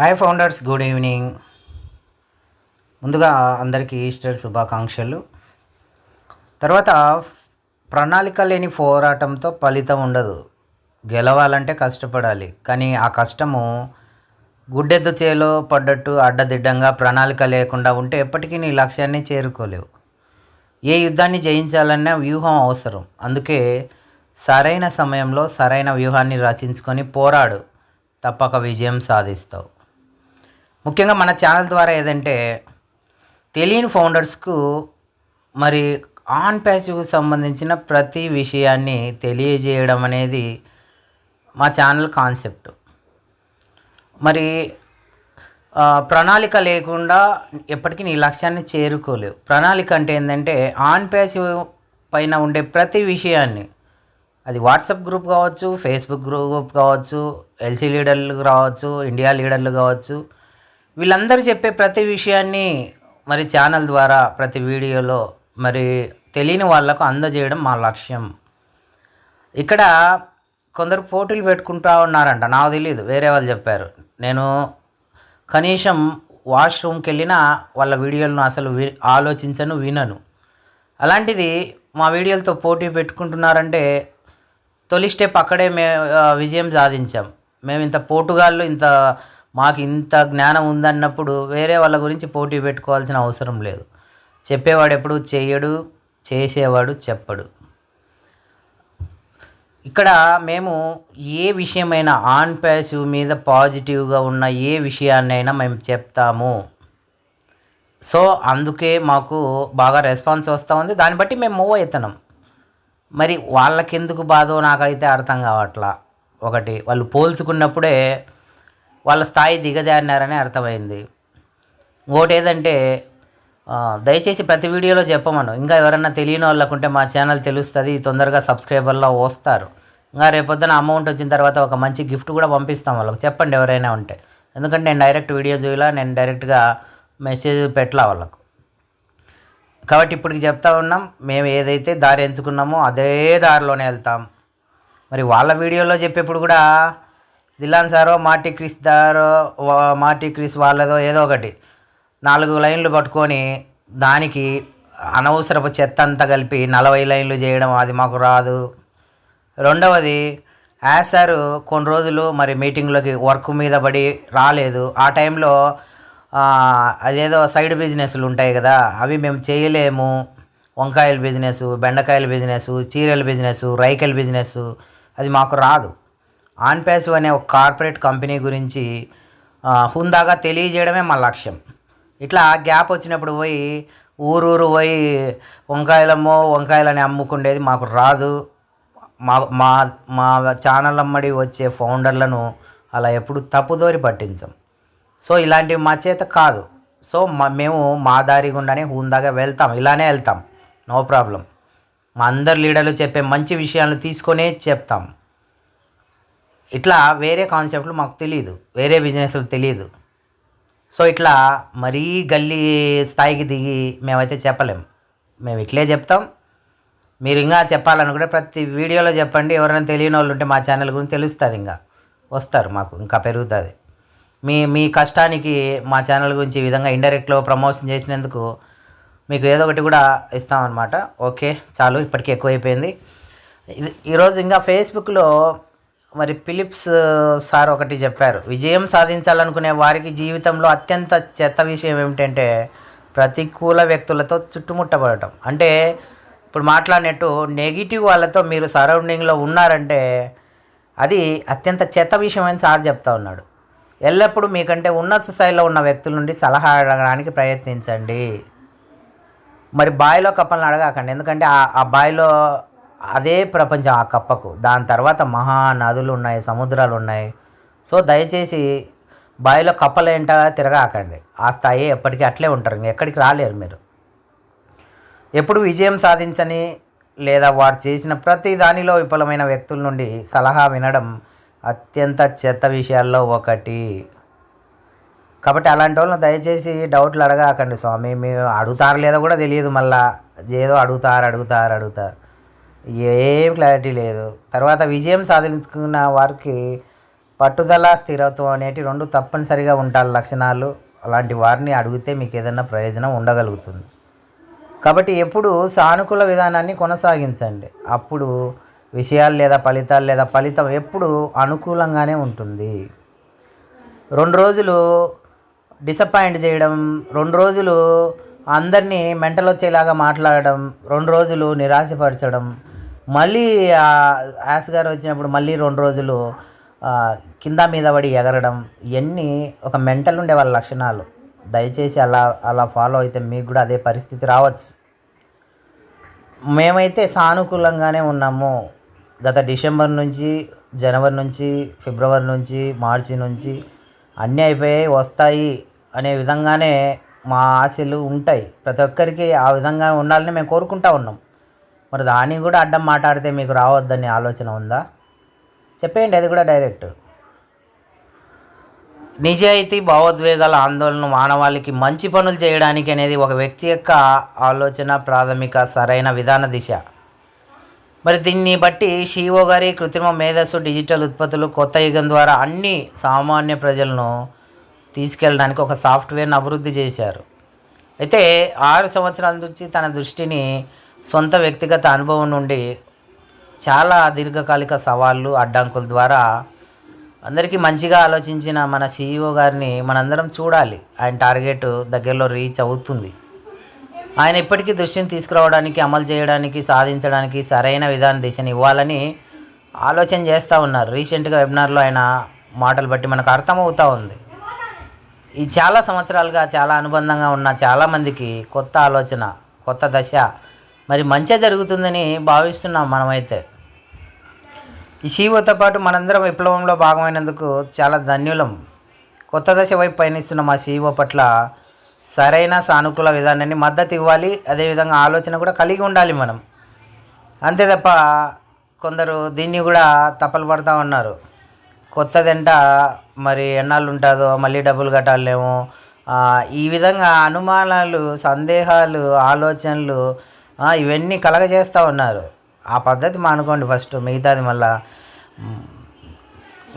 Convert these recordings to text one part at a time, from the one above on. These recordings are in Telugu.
హాయ్ ఫౌండర్స్ గుడ్ ఈవినింగ్ ముందుగా అందరికీ ఈస్టర్ శుభాకాంక్షలు. తర్వాత ప్రణాళిక లేని పోరాటంతో ఫలితం ఉండదు. గెలవాలంటే కష్టపడాలి. కానీ ఆ కష్టము గుడ్డెద్దు చేలో పడ్డట్టు అడ్డదిడ్డంగా ప్రణాళిక లేకుండా ఉంటే ఎప్పటికీ నీ లక్ష్యాన్ని చేరుకోలేవు. ఏ యుద్ధాన్ని జయించాలన్నా వ్యూహం అవసరం. అందుకే సరైన సమయంలో సరైన వ్యూహాన్ని రచించుకొని పోరాడు. తప్పక విజయం సాధిస్తావు. ముఖ్యంగా మన ఛానల్ ద్వారా ఏదంటే తెలియని ఫౌండర్స్కు మరి ఆన్ ప్యాసివ్ సంబంధించిన ప్రతి విషయాన్ని తెలియజేయడం అనేది మా ఛానల్ కాన్సెప్ట్ మరి ప్రణాళిక లేకుండా ఎప్పటికీ నీ లక్ష్యాన్ని చేరుకోలేవు. ప్రణాళిక అంటే ఏంటంటే ఆన్ ప్యాసివ్ పైన ఉండే ప్రతి విషయాన్ని అది వాట్సాప్ గ్రూప్ కావచ్చు ఫేస్బుక్ గ్రూప్ కావచ్చు ఎల్సీ లీడర్లు కావచ్చు ఇండియా లీడర్లు కావచ్చు వీళ్ళందరూ చెప్పే ప్రతి విషయాన్ని మరి ఛానల్ ద్వారా ప్రతి వీడియోలో మరి తెలియని వాళ్ళకు అందజేయడం మా లక్ష్యం. ఇక్కడ కొందరు పోటీలు పెట్టుకుంటా ఉన్నారంట. నాకు తెలియదు వేరే వాళ్ళు చెప్పారు. నేను కనీసం వాష్రూమ్కి వెళ్ళినా వాళ్ళ వీడియోలను అసలు వి ఆలోచించను వినను. అలాంటిది మా వీడియోలతో పోటీ పెట్టుకుంటున్నారంటే తొలి స్టెప్ అక్కడే మే విజయం సాధించాం. మేము ఇంత పోటుగాళ్ళు ఇంత మాకు ఇంత జ్ఞానం ఉందన్నప్పుడు వేరే వాళ్ళ గురించి పోటీ పెట్టుకోవాల్సిన అవసరం లేదు. చెప్పేవాడు ఎప్పుడు చేయడు చేసేవాడు చెప్పడు. ఇక్కడ మేము ఏ విషయమైనా ఆన్ ప్యాసివ్ మీద పాజిటివ్గా ఉన్న ఏ విషయాన్నైనా మేము చెప్తాము. సో అందుకే మాకు బాగా రెస్పాన్స్ వస్తూ ఉంది. దాన్ని బట్టి మేము మూవ్ అవుతున్నాం మరి వాళ్ళకెందుకు బాధో నాకైతే అర్థం కావట్లా. ఒకటి వాళ్ళు పోల్చుకున్నప్పుడే వాళ్ళ స్థాయి దిగజారినారని అర్థమైంది. ఇంకోటి ఏదంటే దయచేసి ప్రతి వీడియోలో చెప్పమను. ఇంకా ఎవరన్నా తెలియని వాళ్ళకుంటే మా ఛానల్ తెలుస్తుంది తొందరగా సబ్స్క్రైబర్లో వస్తారు. ఇంకా రేపొద్దున అమౌంట్ వచ్చిన తర్వాత ఒక మంచి గిఫ్ట్ కూడా పంపిస్తాం వాళ్ళకి. చెప్పండి ఎవరైనా ఉంటే. ఎందుకంటే నేను డైరెక్ట్ వీడియో చూయాలా నేను డైరెక్ట్గా మెసేజ్ పెట్టలా వాళ్ళకు. కాబట్టి ఇప్పటికి చెప్తా ఉన్నాం మేము ఏదైతే దారి ఎంచుకున్నామో అదే దారిలోనే వెళ్తాం. మరి వాళ్ళ వీడియోలో చెప్పేప్పుడు కూడా దిలాన్ సారో మార్టీ క్రిస్ దారో మార్టీ క్రిస్ వాళ్ళదో ఏదో ఒకటి. నాలుగు లైన్లు పట్టుకొని దానికి అనవసరపు చెత్త అంతా కలిపి నలభై లైన్లు చేయడం అది మాకు రాదు. రెండవది యాసారు కొన్ని రోజులు మరి మీటింగ్లోకి వర్క్ మీద పడి రాలేదు. ఆ టైంలో అదేదో సైడ్ బిజినెస్లు ఉంటాయి కదా అవి మేము చేయలేము. వంకాయల బిజినెస్ బెండకాయల బిజినెస్ చీరల బిజినెస్ రైకల బిజినెస్ అది మాకు రాదు. ఆన్పాసివ్ అనే ఒక కార్పొరేట్ కంపెనీ గురించి హుందాగా తెలియజేయడమే మా లక్ష్యం. ఇట్లా గ్యాప్ వచ్చినప్పుడు పోయి ఊరూరు పోయి వంకాయలమ్మో వంకాయలని అమ్ముకుండేది మాకు రాదు. మా మా మా ఛానల్ అమ్మడి వచ్చే ఫౌండర్లను అలా ఎప్పుడు తప్పుదోరి పట్టించం. సో ఇలాంటివి మా చేత కాదు. సో మా మేము మా దారి గుండానే హుందాగా వెళ్తాం. ఇలానే వెళ్తాం. No problem. మా అందరు లీడర్లు చెప్పే మంచి విషయాలను తీసుకొనే చెప్తాం. ఇట్లా వేరే కాన్సెప్ట్లు మాకు తెలియదు వేరే బిజినెస్లు తెలియదు సో ఇట్లా మరీ గల్లీ స్థాయికి దిగి మేమైతే చెప్పలేం. మేము ఇట్లే చెప్తాం. మీరు ఇంకా చెప్పాలనుకుంటే ప్రతి వీడియోలో చెప్పండి. ఎవరైనా తెలియని వాళ్ళు ఉంటే మా ఛానల్ గురించి తెలుస్తుంది ఇంకా. వస్తారు మాకు ఇంకా పెరుగుతుంది. మీ మీ కష్టానికి మా ఛానల్ గురించి ఈ విధంగా ఇండైరెక్ట్లో ప్రమోషన్ చేసినందుకు మీకు ఏదో ఒకటి కూడా ఇస్తామన్నమాట. ఓకే చాలు ఇప్పటికీ ఎక్కువైపోయింది. ఇది ఈరోజు ఇంకా ఫేస్బుక్లో మరి ఫిలిప్స్ సార్ ఒకటి చెప్పారు. విజయం సాధించాలనుకునే వారికి జీవితంలో అత్యంత చెత్త విషయం ఏమిటంటే ప్రతికూల వ్యక్తులతో చుట్టుముట్టబడటం. అంటే ఇప్పుడు మాట్లాడినట్టు నెగిటివ్ వాళ్ళతో మీరు సరౌండింగ్లో ఉన్నారంటే అది అత్యంత చెత్త విషయం అని సార్ చెప్తా ఉన్నాడు. ఎల్లప్పుడూ మీకంటే ఉన్నత స్థాయిలో ఉన్న వ్యక్తుల నుండి సలహా అడగడానికి ప్రయత్నించండి. మరి బావిలో కప్పలను అడగకండి. ఎందుకంటే ఆ- బాయిలో అదే ప్రపంచం ఆ కప్పకు. దాని తర్వాత మహా నదులు ఉన్నాయి సముద్రాలు ఉన్నాయి. సో దయచేసి బావిలో కప్పలేంట తిరగాకండి. ఆ స్థాయి ఎప్పటికీ అట్లే ఉంటారు. ఎక్కడికి రాలేరు మీరు. ఎప్పుడు విజయం సాధించని లేదా వారు చేసిన ప్రతి దానిలో విఫలమైన వ్యక్తుల నుండి సలహా వినడం అత్యంత చెత్త విషయాల్లో ఒకటి. కాబట్టి అలాంటి వాళ్ళని దయచేసి డౌట్లు అడగాకండి స్వామి. మీరు అడుగుతారు లేదో కూడా తెలియదు మళ్ళా. ఏదో అడుగుతారు అడుగుతారు అడుగుతారు. ఏం క్లారిటీ లేదు. తర్వాత విజయం సాధించుకున్న వారికి పట్టుదల స్థిరత్వం అనేటి రెండు తప్పనిసరిగా ఉండాలి లక్షణాలు. అలాంటి వారిని అడిగితే మీకు ఏదైనా ప్రయోజనం ఉండగలుగుతుంది. కాబట్టి ఎప్పుడు సానుకూల విధానాన్ని కొనసాగించండి. అప్పుడు విషయాలు లేదా ఫలితాలు లేదా ఫలితం ఎప్పుడు అనుకూలంగానే ఉంటుంది. రెండు రోజులు డిసప్పాయింట్ చేయడం రెండు రోజులు అందరినీ మెంటల్ వచ్చేలాగా మాట్లాడడం రెండు రోజులు నిరాశపరచడం మళ్ళీ యాస్ గారు వచ్చినప్పుడు మళ్ళీ రెండు రోజులు కింద మీద పడి ఎగరడం ఇవన్నీ ఒక మెంటల్ ఉండే వాళ్ళ లక్షణాలు. దయచేసి అలా అలా ఫాలో అయితే మీకు కూడా అదే పరిస్థితి రావచ్చు. మేమైతే సానుకూలంగానే ఉన్నాము. గత డిసెంబర్ నుంచి జనవరి నుంచి ఫిబ్రవరి నుంచి మార్చి నుంచి అన్నీ అయిపోయాయి వస్తాయి అనే విధంగానే మా ఆశలు ఉంటాయి. ప్రతి ఒక్కరికి ఆ విధంగా ఉండాలని మేము కోరుకుంటా ఉన్నాం. మరి దానికి కూడా అడ్డం మాట్లాడితే మీకు రావద్దని ఆలోచన ఉందా? చెప్పేయండి అది కూడా డైరెక్ట్. నిజాయితీ భావోద్వేగాల ఆందోళన మానవాళికి మంచి పనులు చేయడానికి అనేది ఒక వ్యక్తి యొక్క ఆలోచన ప్రాథమిక సరైన విధాన దిశ. మరి దీన్ని బట్టి షీఓ గారి కృత్రిమ మేధస్సు డిజిటల్ ఉత్పత్తులు కొత్త యుగం ద్వారా అన్ని సామాన్య ప్రజలను తీసుకెళ్ళడానికి ఒక సాఫ్ట్వేర్ను అభివృద్ధి చేశారు. అయితే ఆరు సంవత్సరాల నుంచి తన దృష్టిని సొంత వ్యక్తిగత అనుభవం నుండి చాలా దీర్ఘకాలిక సవాళ్ళు అడ్డంకుల ద్వారా అందరికీ మంచిగా ఆలోచించిన మన సీఈఓ గారిని మనందరం చూడాలి. ఆయన టార్గెట్ దగ్గరలో రీచ్ అవుతుంది. ఆయన ఇప్పటికీ దృష్టిని తీసుకురావడానికి అమలు చేయడానికి సాధించడానికి సరైన విధాన దిశని ఇవ్వాలని ఆలోచన చేస్తూ ఉన్నారు. రీసెంట్గా వెబినార్లో ఆయన మాటలు బట్టి మనకు అర్థమవుతూ ఉంది. ఈ చాలా సంవత్సరాలుగా చాలా అనుబంధంగా ఉన్న చాలామందికి కొత్త ఆలోచన కొత్త దశ మరి మంచిగా జరుగుతుందని భావిస్తున్నాం మనమైతే. ఈ శివతో పాటు మనందరం విప్లవంలో భాగమైనందుకు చాలా ధన్యులం. కొత్త దశ వైపు పయనిస్తున్న మా శివ పట్ల సరైన సానుకూల విధానాన్ని మద్దతు ఇవ్వాలి. అదేవిధంగా ఆలోచన కూడా కలిగి ఉండాలి మనం. అంతే తప్ప కొందరు దీన్ని కూడా తప్పలు పడతా ఉన్నారు. కొత్తదంట మరి ఎన్నాళ్ళు ఉంటుందో మళ్ళీ డబ్బులు కట్టాలేమో ఈ విధంగా అనుమానాలు సందేహాలు ఆలోచనలు ఇవన్నీ కలగజేస్తూ ఉన్నారు. ఆ పద్ధతి మానుకోండి ఫస్ట్ మిగతాది మళ్ళా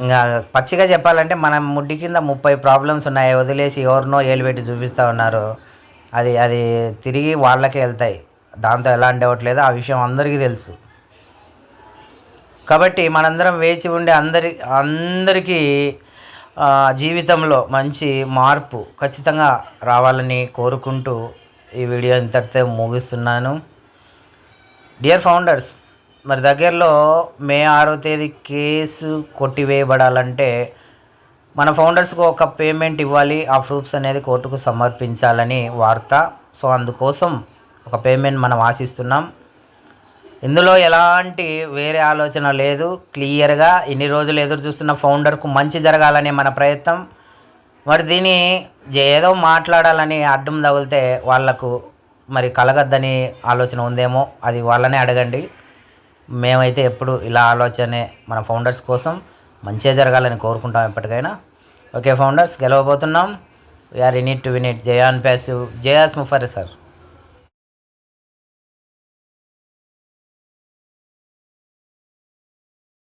ఇంకా పచ్చిగా చెప్పాలంటే మన ముడ్డి కింద ముప్పై ప్రాబ్లమ్స్ ఉన్నాయి వదిలేసి ఎవరినో ఏలిపెట్టి చూపిస్తూ ఉన్నారు. అది అది తిరిగి వాళ్ళకే వెళ్తాయి. దాంతో ఎలాంటి డౌట్ లేదు ఆ విషయం అందరికీ తెలుసు. కాబట్టి మనందరం వేచి ఉండే అందరి అందరికీ జీవితంలో మంచి మార్పు ఖచ్చితంగా రావాలని కోరుకుంటూ ఈ వీడియో ఇంతటితో ముగిస్తున్నాను. డియర్ ఫౌండర్స్ మరి దగ్గరలో మే ఆరో తేదీ కేసు కొట్టివేయబడాలంటే మన ఫౌండర్స్కు ఒక పేమెంట్ ఇవ్వాలి ఆ ప్రూఫ్స్ అనేది కోర్టుకు సమర్పించాలని వార్త. సో అందుకోసం ఒక పేమెంట్ మనం ఆశిస్తున్నాం. ఇందులో ఎలాంటి వేరే ఆలోచన లేదు. క్లియర్గా ఇన్ని రోజులు ఎదురు చూస్తున్న ఫౌండర్కు మంచి జరగాలనే మన ప్రయత్నం. మరి దీన్ని ఏదో మాట్లాడాలని అడ్డం తగిలితే వాళ్ళకు మరి కలగద్దని ఆలోచన ఉందేమో అది వాళ్ళనే అడగండి. మేమైతే ఎప్పుడు ఇలా ఆలోచనే మన ఫౌండర్స్ కోసం మంచిగా జరగాలని కోరుకుంటాం ఎప్పటికైనా. Okay founders గెలవబోతున్నాం. We're in it to win it Zion ప్యాసివ్ జయాస్ ముఫర్ సార్